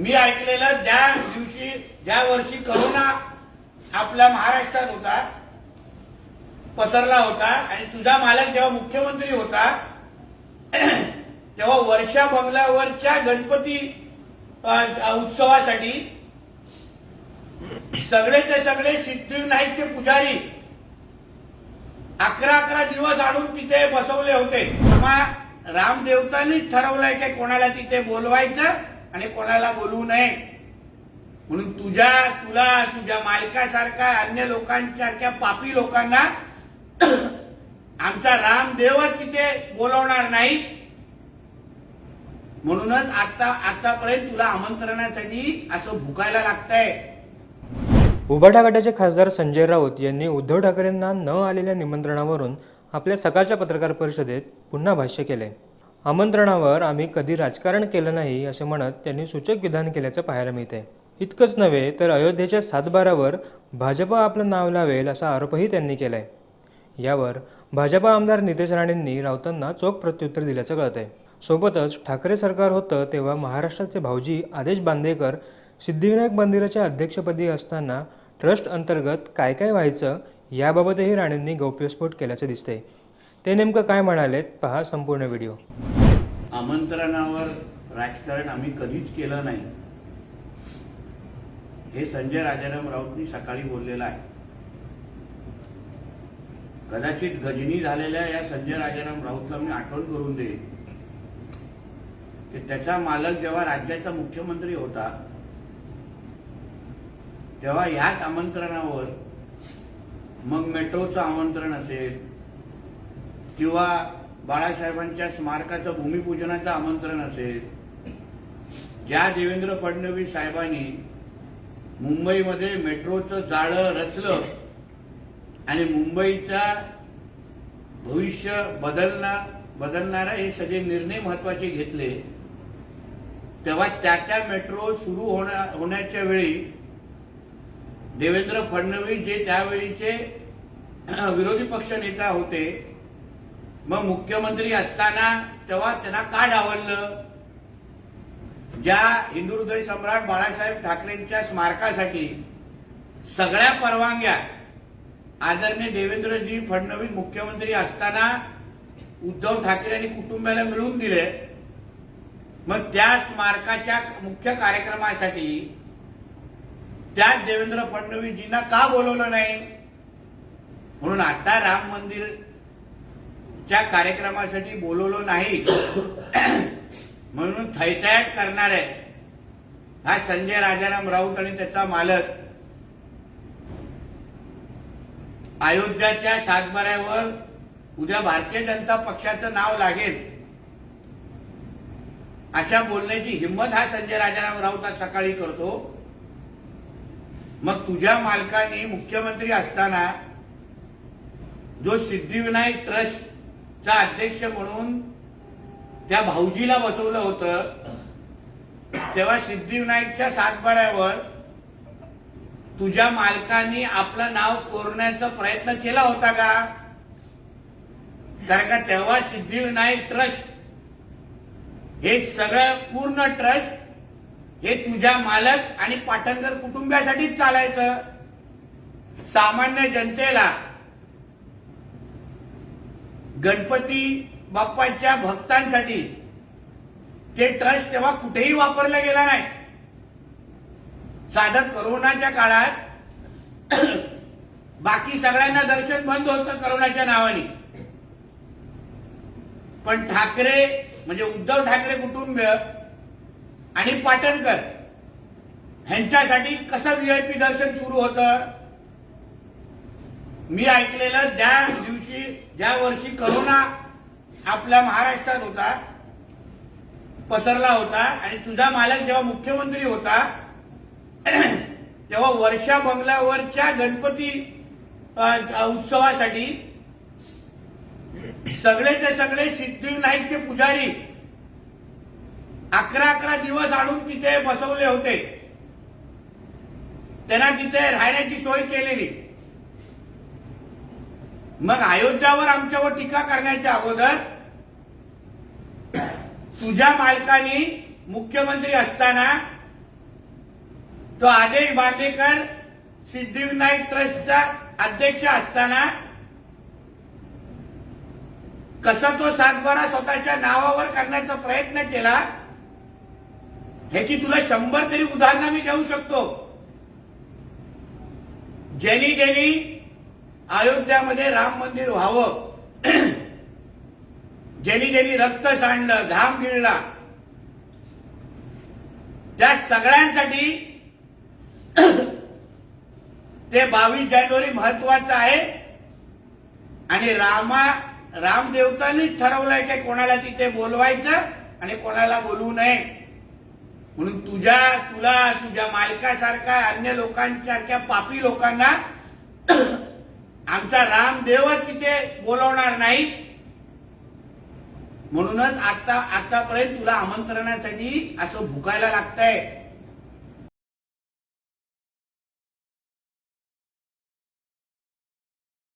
मी ऐकलेलं ज्या दिवशी ज्या वर्षी करोना आपल्या महाराष्ट्रात होता पसरला होता आणि तुझा मालक जेव्हा मुख्यमंत्री होता तेव्हा वर्षा बंगल्यावरच्या गणपती उत्सवासाठी सगळेचे सगळे सिद्धिविनायकचे पुजारी अकरा अकरा दिवस आणून तिथे बसवले होते. किंवा रामदेवतांनीच ठरवलंय की कोणाला तिथे बोलवायचं आणि कोणाला बोलू नये. म्हणून तुझ्या तुला तुझ्या मालकासारख्या अन्य लोकांसारख्या पापी लोकांना आमचा रामदेवच तिथे बोलवणार नाही. म्हणूनच आता आतापर्यंत तुला आमंत्रणासाठी असं भुकायला लागतंय. उभाटा गटाचे खासदार संजय राऊत यांनी उद्धव ठाकरेंना न आलेल्या निमंत्रणावरून आपल्या सकाळच्या पत्रकार परिषदेत पुन्हा भाष्य केले आमंत्रणावर आम्ही कधी राजकारण केलं नाही असे म्हणत त्यांनी सूचक विधान केल्याचं पाहायला मिळते इतकंच नव्हे तर अयोध्येच्या सातबारावर भाजप आपलं नाव लावेल असा आरोपही त्यांनी केलाय. यावर भाजपा आमदार नितेश राणेंनी राऊतांना चोख प्रत्युत्तर दिल्याचं कळतंय. सोबतच ठाकरे सरकार होतं तेव्हा महाराष्ट्राचे भाऊजी आदेश बांदेकर सिद्धिविनायक मंदिराच्या अध्यक्षपदी असताना ट्रस्ट अंतर्गत काय काय व्हायचं याबाबतही राणेंनी गौप्यस्फोट केल्याचं दिसतंय. ते नेमकं काय म्हणालेत? पहा संपूर्ण व्हिडिओ. आमंत्रणावर राजकारण आम्ही कधीच केलं नाही. हे संजय राजाराम राऊतनी सकाळी बोललेलं आहे. कदाचित गजनी झालेल्या या संजय राजाराम राऊतला मी आठवण करून देईल की त्याचा मालक जेव्हा राज्याचा मुख्यमंत्री होता तेव्हा ह्याच आमंत्रणावर मग मेट्रोचं आमंत्रण असेल किंवा बाळासाहेबांच्या स्मारकाचं भूमिपूजनाचं आमंत्रण असेल ज्या देवेंद्र फडणवीस साहेबांनी मुंबईमध्ये मेट्रोचं जाळं रचलं आणि मुंबईचा भविष्य बदलना बदलणारा हे सगळे निर्णय महत्त्वाचे घेतले तेव्हा त्या त्या मेट्रो सुरू होण्या होण्याच्या वेळी देवेंद्र फडणवीस जे त्यावेळीचे विरोधी पक्ष नेता होते मग मुख्यमंत्री असताना तेव्हा त्यांना का डावललं? ज्या हिंदू हृदय सम्राट बाळासाहेब ठाकरेंच्या स्मारकासाठी सगळ्या परवानग्या आदरणीय देवेंद्रजी फडणवीस मुख्यमंत्री असताना उद्धव ठाकरे आणि कुटुंबाला मिळवून दिले. मग त्या स्मारकाच्या मुख्य कार्यक्रमासाठी त्या देवेंद्र फडणवीसजींना का बोलवलं नाही? म्हणून आता राम मंदिर त्या कार्यक्रमासाठी बोलवलं नाही. म्हणून थैथयाट करणार आहे. हा संजय राजाराम राऊत आणि त्याचा मालक. अयोध्याच्या सातबाऱ्यावर उद्या भारतीय जनता पक्षाचं नाव लागेल. अशा बोलण्याची हिंमत हा संजय राजाराम राऊत आज सकाळी करतो. मग तुझ्या मालकाने मुख्यमंत्री असताना जो सिद्धिविनायक चा अध्यक्ष म्हणून त्या भाऊजीला बसवलं होतं. तेव्हा सिद्धिविनायकच्या सातबाऱ्यावर तुझ्या मालकांनी आपलं नाव कोरण्याचा प्रयत्न केला होता का? कारण का तेव्हा सिद्धिविनायक ट्रस्ट हे सगळं पूर्ण ट्रस्ट हे तुझ्या मालक आणि पाटणकर कुटुंबियासाठीच चालायचं. सामान्य जनतेला गणपती बाप्पाच्या भक्तांसाठी ते ट्रस्ट तेव्हा कुठेही वापरला गेला नाही. साधं करोनाच्या काळात बाकी सगळ्यांना दर्शन बंद होतं करोनाच्या नावाने. पण ठाकरे म्हणजे उद्धव ठाकरे कुटुंब आणि पाटणकर ह्यांच्यासाठी कसं व्हीआयपी दर्शन सुरू होतं? मी ऐकलेलं ज्या दिवशी ज्या वर्षी करोना आपल्या महाराष्ट्रात होता पसरला होता आणि तुझा मालक जेव्हा मुख्यमंत्री होता तेव्हा वर्षा बंगल्यावरच्या गणपती उत्सवासाठी सगळेचे सगळे सिद्धिविनायकचे पुजारी अकरा अकरा दिवस आणून तिथे बसवले होते. त्यांना तिथे राहण्याची सोय केलेली. मग अयोध्यावर आमच्यावर टीका करण्याच्या अगोदर तुझ्या मालकाने मुख्यमंत्री असताना तो आदेश बांदेकर सिद्धिविनायक ट्रस्टचा अध्यक्ष असताना कसा तो सातबारा स्वतःच्या नावावर करण्याचा प्रयत्न केला ह्याची तुला शंभर तरी उदाहरणं मी देऊ शकतो. ज्यांनी ज्यांनी अयोध्यामध्ये राम मंदिर व्हावं. ज्यांनी ज्यांनी रक्त सांडलं घाम गिळला त्या सगळ्यांसाठी ते बावीस जानेवारी महत्वाचं आहे. आणि रामा रामदेवतांनीच ठरवलंय की कोणाला तिथे बोलवायचं आणि कोणाला बोलवू नये. म्हणून तुझ्या तुला तुझ्या मालकासारख्या अन्य लोकांसारख्या पापी लोकांना आमचा रामदेवच तिथे बोलवणार नाही. म्हणूनच आता आतापर्यंत तुला आमंत्रणासाठी असं भुकायला लागतंय.